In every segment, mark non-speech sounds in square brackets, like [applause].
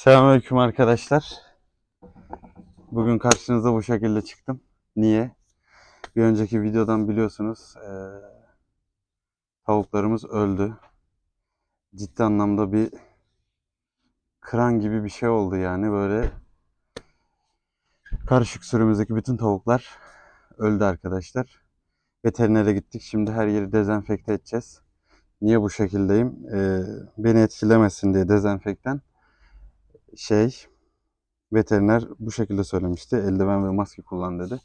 Selamünaleyküm arkadaşlar. Bugün karşınıza bu şekilde çıktım. Niye? Bir önceki videodan biliyorsunuz eee, tavuklarımız öldü. Ciddi anlamda bir kıran gibi bir şey oldu yani böyle karışık sürümüzdeki bütün tavuklar öldü arkadaşlar. Veterinere gittik. Şimdi her yeri dezenfekte edeceğiz. Niye bu şekildeyim? Eee, beni etkilemesin diye dezenfektan şey veteriner bu şekilde söylemişti. Eldiven ve maske kullan dedi.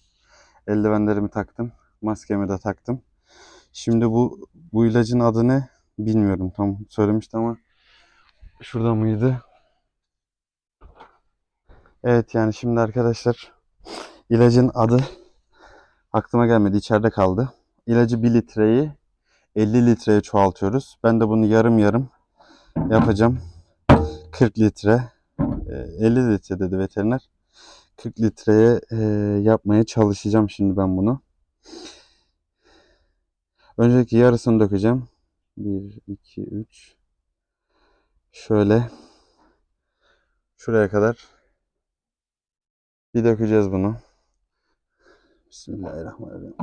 Eldivenlerimi taktım. Maskemi de taktım. Şimdi bu bu ilacın adı ne? Bilmiyorum tam söylemişti ama şurada mıydı? Evet yani şimdi arkadaşlar ilacın adı aklıma gelmedi. içeride kaldı. İlacı 1 litreyi 50 litreye çoğaltıyoruz. Ben de bunu yarım yarım yapacağım. 40 litre 50 litre dedi veteriner. 40 litreye e, yapmaya çalışacağım şimdi ben bunu. Önceki yarısını dökeceğim. 1, 2, 3. Şöyle. Şuraya kadar. Bir dökeceğiz bunu. Bismillahirrahmanirrahim.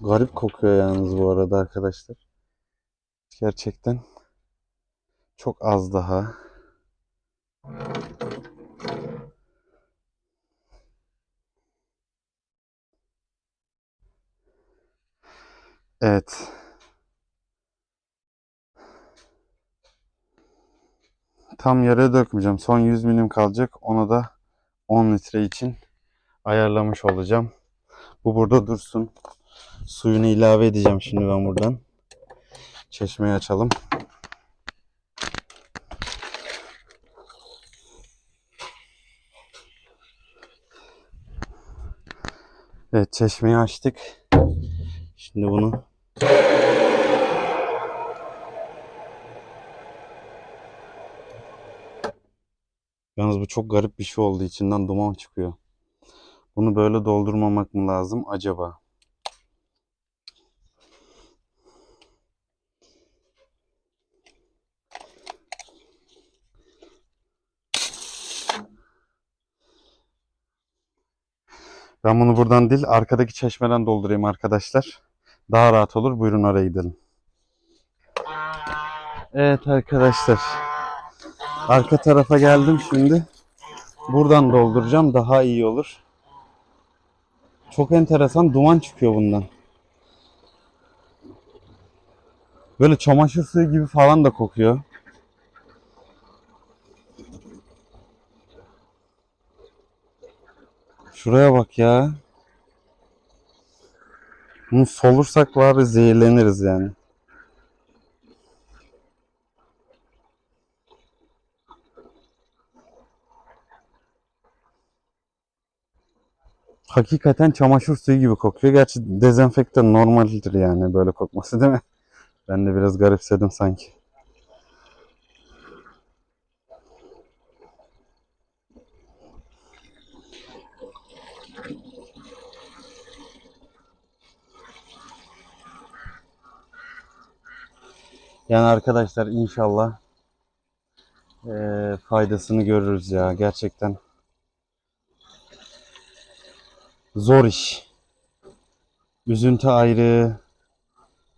Garip kokuyor yalnız bu arada arkadaşlar. Gerçekten. Çok az daha. Evet. Tam yarıya dökmeyeceğim. Son 100 milim kalacak. Onu da 10 litre için ayarlamış olacağım. Bu burada dursun. Suyunu ilave edeceğim şimdi ben buradan. Çeşmeyi açalım. Evet çeşmeyi açtık. Şimdi bunu Yalnız bu çok garip bir şey oldu. İçinden duman çıkıyor. Bunu böyle doldurmamak mı lazım acaba? Ben bunu buradan değil arkadaki çeşmeden doldurayım arkadaşlar. Daha rahat olur. Buyurun oraya gidelim. Evet arkadaşlar. Arka tarafa geldim şimdi. Buradan dolduracağım. Daha iyi olur. Çok enteresan duman çıkıyor bundan. Böyle çamaşır suyu gibi falan da kokuyor. Şuraya bak ya. Bunu solursak var zehirleniriz yani. Hakikaten çamaşır suyu gibi kokuyor. Gerçi dezenfektan normaldir yani böyle kokması değil mi? Ben de biraz garipsedim sanki. Yani arkadaşlar inşallah eee, faydasını görürüz ya gerçekten. Zor iş. Üzüntü ayrı,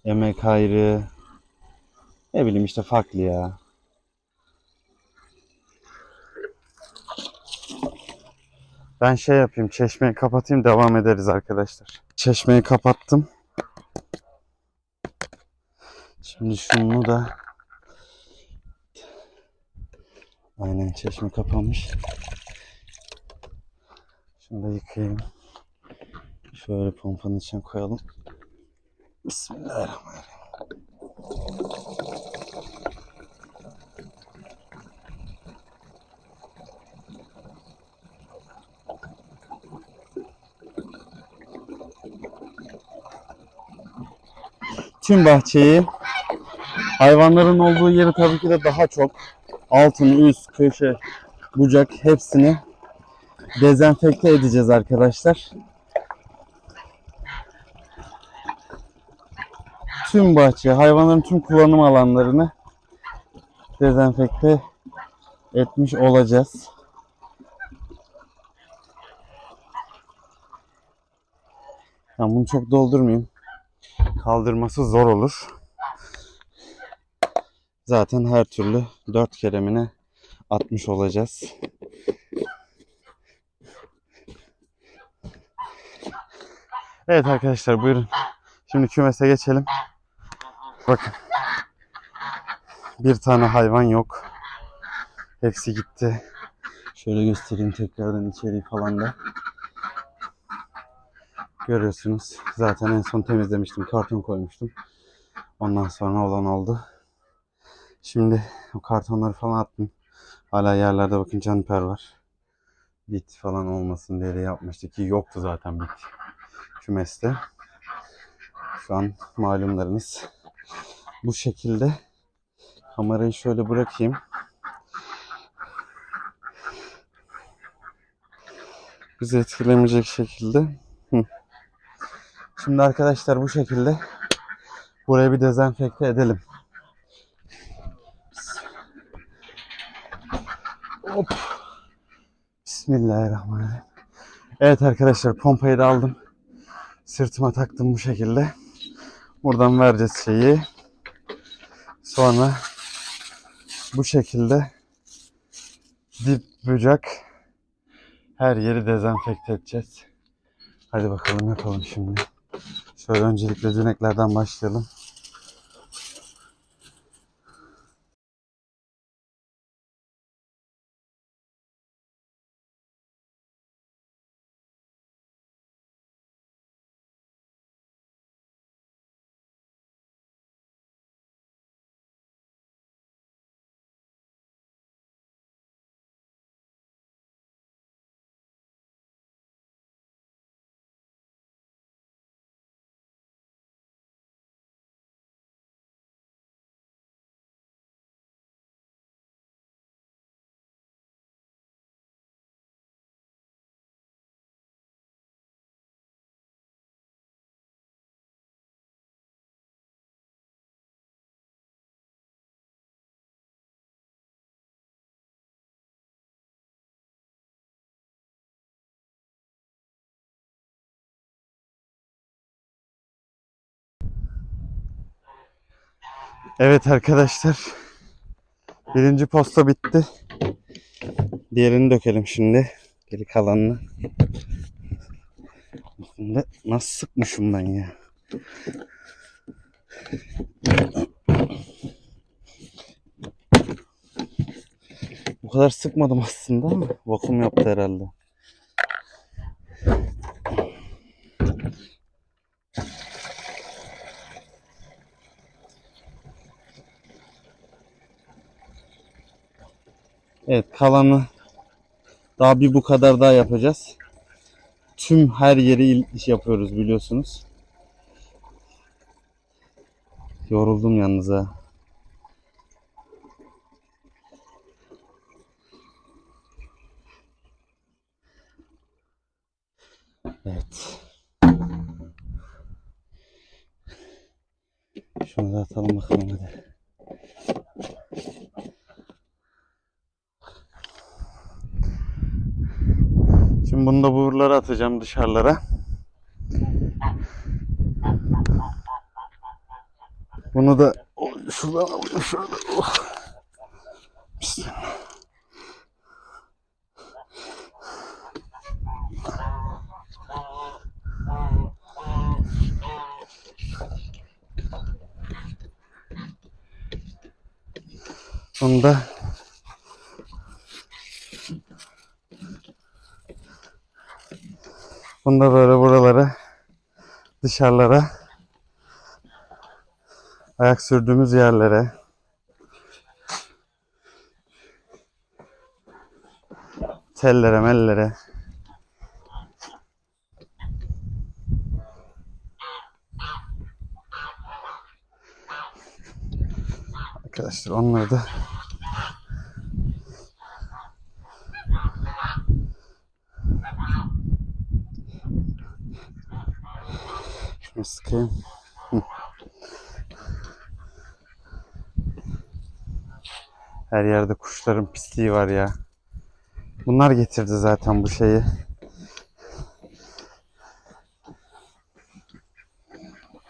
emek ayrı. Ne bileyim işte farklı ya. Ben şey yapayım, çeşmeyi kapatayım, devam ederiz arkadaşlar. Çeşmeyi kapattım. Şimdi şunu da Aynen çeşme kapanmış. Şunu da yıkayayım. Şöyle pompanın içine koyalım. Bismillahirrahmanirrahim. Tüm bahçeyi hayvanların olduğu yeri tabii ki de daha çok altın, üst, köşe, bucak hepsini dezenfekte edeceğiz arkadaşlar. Tüm bahçe, hayvanların tüm kullanım alanlarını dezenfekte etmiş olacağız. Ben bunu çok doldurmayayım. Kaldırması zor olur. Zaten her türlü dört keremine atmış olacağız. Evet arkadaşlar buyurun. Şimdi kümese geçelim. Bakın. Bir tane hayvan yok. Hepsi gitti. Şöyle göstereyim tekrardan içeriği falan da. Görüyorsunuz. Zaten en son temizlemiştim. Karton koymuştum. Ondan sonra olan oldu. Şimdi o kartonları falan attım. Hala yerlerde bakın caniper var. Bit falan olmasın diye de yapmıştık ki yoktu zaten bit kümeste. Şu an malumlarınız bu şekilde. Kamerayı şöyle bırakayım. Bizi etkilemeyecek şekilde. Şimdi arkadaşlar bu şekilde burayı bir dezenfekte edelim. Hop. Bismillahirrahmanirrahim. Evet arkadaşlar pompayı da aldım. Sırtıma taktım bu şekilde. Buradan vereceğiz şeyi. Sonra bu şekilde dip bucak her yeri dezenfekte edeceğiz. Hadi bakalım yapalım şimdi. Şöyle öncelikle döneklerden başlayalım. Evet arkadaşlar. Birinci posta bitti. Diğerini dökelim şimdi. Geri kalanını. Şimdi nasıl sıkmışım ben ya. Bu kadar sıkmadım aslında ama vakum yaptı herhalde. Evet kalanı daha bir bu kadar daha yapacağız. Tüm her yeri iş yapıyoruz biliyorsunuz. Yoruldum yalnız ha. Evet. Şunu da atalım bakalım hadi. Şimdi bunu da buralara atacağım dışarılara. Bunu da oh, şuradan alayım şöyle. Oh. Bunu da Bunu da böyle buralara dışarılara ayak sürdüğümüz yerlere. Tellere mellere. Arkadaşlar onları da şunu sıkayım. Hı. Her yerde kuşların pisliği var ya. Bunlar getirdi zaten bu şeyi.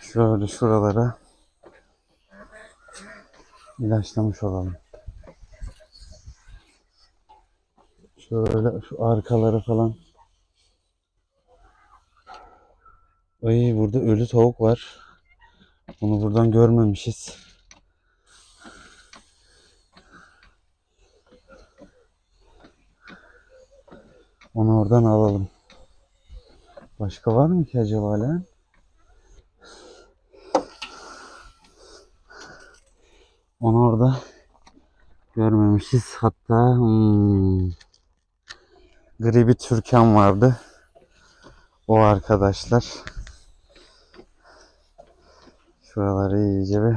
Şöyle şuralara ilaçlamış olalım. Şöyle şu arkaları falan. Ay burada ölü tavuk var. Bunu buradan görmemişiz. Onu oradan alalım. Başka var mı ki acaba lan? Onu orada görmemişiz. Hatta hmm, gri bir türkan vardı. O arkadaşlar. Şuraları iyice bir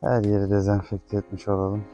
her yeri dezenfekte etmiş olalım.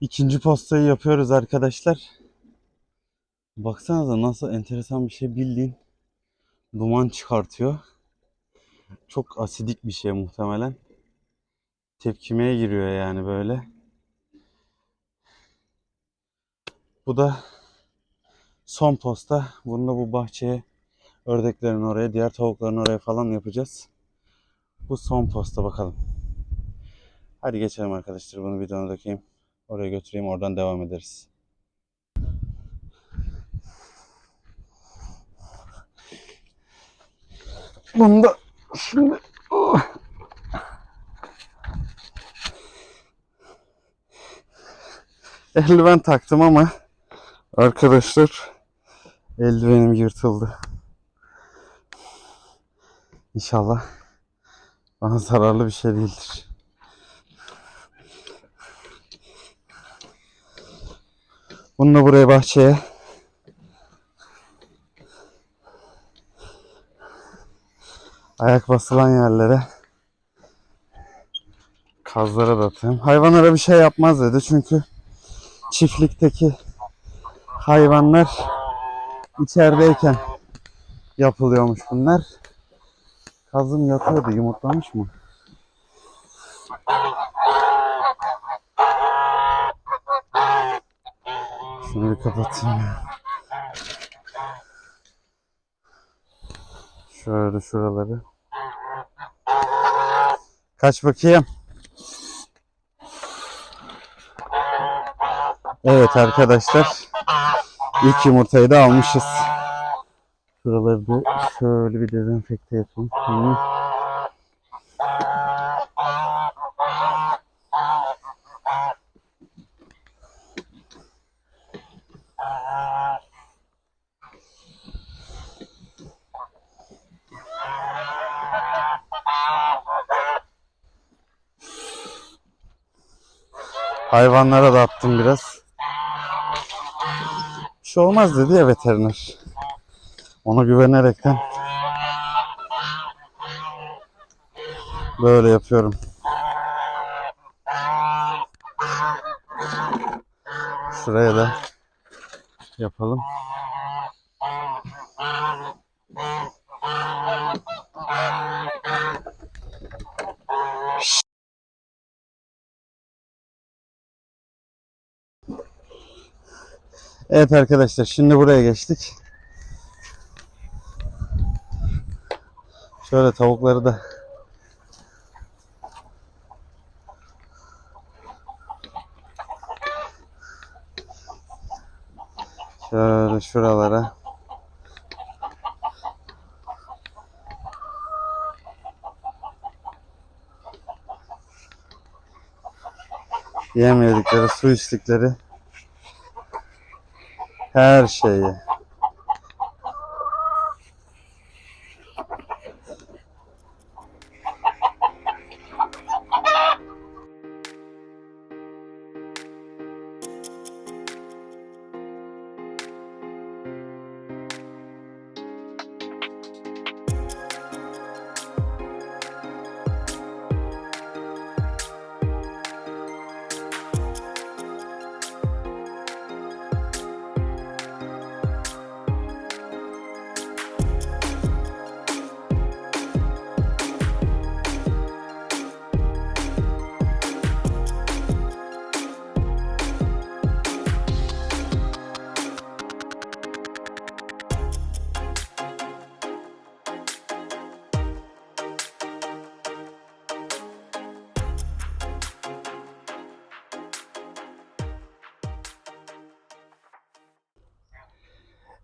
İkinci postayı yapıyoruz arkadaşlar. Baksanıza nasıl enteresan bir şey bildiğin duman çıkartıyor. Çok asidik bir şey muhtemelen. Tepkimeye giriyor yani böyle. Bu da son posta. Bunu da bu bahçeye ördeklerin oraya, diğer tavukların oraya falan yapacağız. Bu son posta bakalım. Hadi geçelim arkadaşlar. Bunu videona dökeyim. Oraya götüreyim. Oradan devam ederiz. Bunda şimdi oh. eldiven taktım ama arkadaşlar eldivenim yırtıldı. İnşallah bana zararlı bir şey değildir. Bunu da buraya bahçeye ayak basılan yerlere kazlara da atayım. Hayvanlara bir şey yapmaz dedi çünkü çiftlikteki hayvanlar içerideyken yapılıyormuş bunlar. Kazım yatıyordu yumurtlamış mı? Şunu bir kapatayım ya. Şöyle şuraları. Kaç bakayım. Evet arkadaşlar. İlk yumurtayı da almışız. Şuraları da şöyle bir dezenfekte yapalım. Hı. Hayvanlara da attım biraz. Bir şey olmaz dedi ya veteriner. Ona güvenerekten böyle yapıyorum. Şuraya da yapalım. Evet arkadaşlar şimdi buraya geçtik. Şöyle tavukları da Şöyle şuralara Yemedikleri, su içtikleri her şeyi.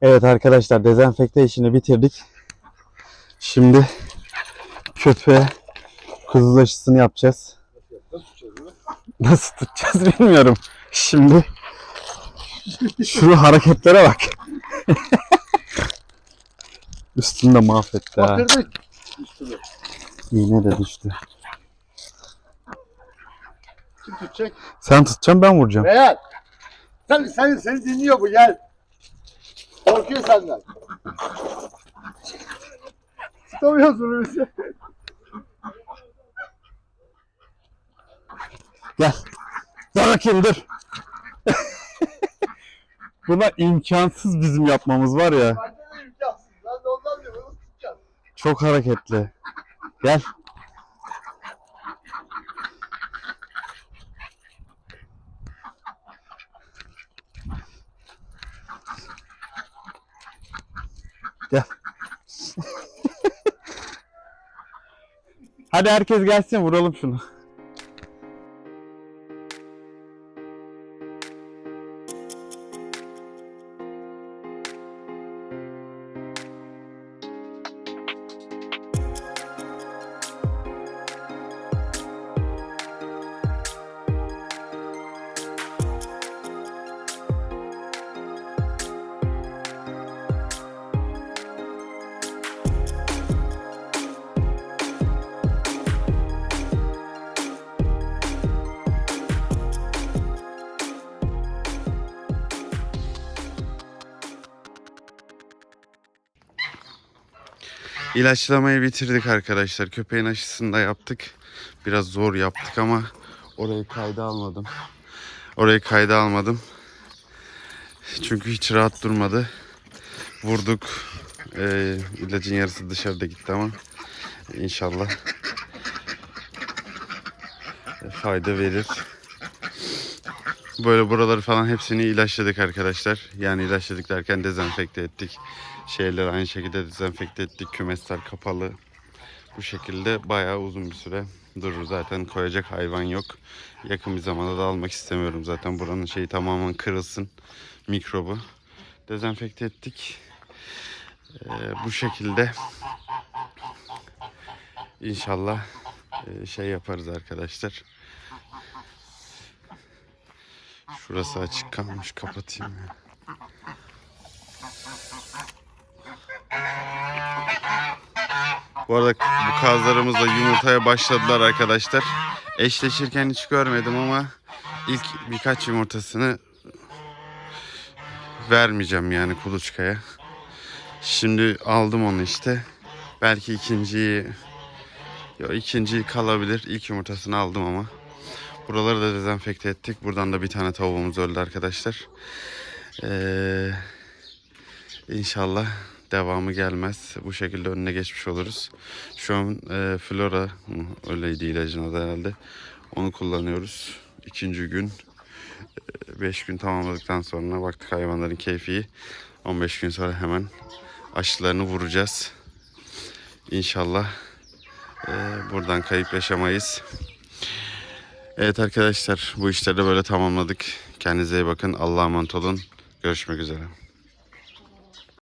Evet arkadaşlar dezenfekte işini bitirdik. Şimdi köpeğe kuzul aşısını yapacağız. Nasıl tutacağız bilmiyorum. Şimdi şu hareketlere bak. [laughs] Üstünde mahvetti ha. Üstünü. İğne de düştü. Kim tutacak? Sen tutacaksın ben vuracağım. Reyhan. Sen, sen, seni dinliyor bu gel. Korkuyor senden. Tutamıyorsun bizi. Gel. Dur bakayım dur. Buna imkansız bizim yapmamız var ya. Bende de imkansız. Ben de ondan diyorum. Nasıl tutacağım? Çok hareketli. Gel. Hadi herkes gelsin vuralım şunu. İlaçlamayı bitirdik arkadaşlar. Köpeğin aşısını da yaptık. Biraz zor yaptık ama orayı kayda almadım. Orayı kayda almadım. Çünkü hiç rahat durmadı. Vurduk. Ee, ilacın yarısı dışarıda gitti ama inşallah fayda verir. Böyle buraları falan hepsini ilaçladık arkadaşlar. Yani ilaçladık derken dezenfekte ettik. Şeyleri aynı şekilde dezenfekte ettik. Kümesler kapalı. Bu şekilde bayağı uzun bir süre durur. Zaten koyacak hayvan yok. Yakın bir zamanda da almak istemiyorum. Zaten buranın şeyi tamamen kırılsın. Mikrobu. Dezenfekte ettik. Ee, bu şekilde inşallah e, şey yaparız arkadaşlar. Şurası açık kalmış. Kapatayım ya. Bu arada bu kazlarımız da yumurtaya başladılar arkadaşlar. Eşleşirken hiç görmedim ama ilk birkaç yumurtasını vermeyeceğim yani kuluçkaya. Şimdi aldım onu işte. Belki ikinciyi Yo, ikinci kalabilir. İlk yumurtasını aldım ama. Buraları da dezenfekte ettik. Buradan da bir tane tavuğumuz öldü arkadaşlar. Ee, inşallah devamı gelmez. Bu şekilde önüne geçmiş oluruz. Şu an e, Flora öyleydi ilacın adı herhalde. Onu kullanıyoruz. İkinci gün 5 gün tamamladıktan sonra baktık hayvanların keyfi iyi. 15 gün sonra hemen aşılarını vuracağız. İnşallah e, buradan kayıp yaşamayız. Evet arkadaşlar bu işleri böyle tamamladık. Kendinize iyi bakın. Allah'a emanet olun. Görüşmek üzere.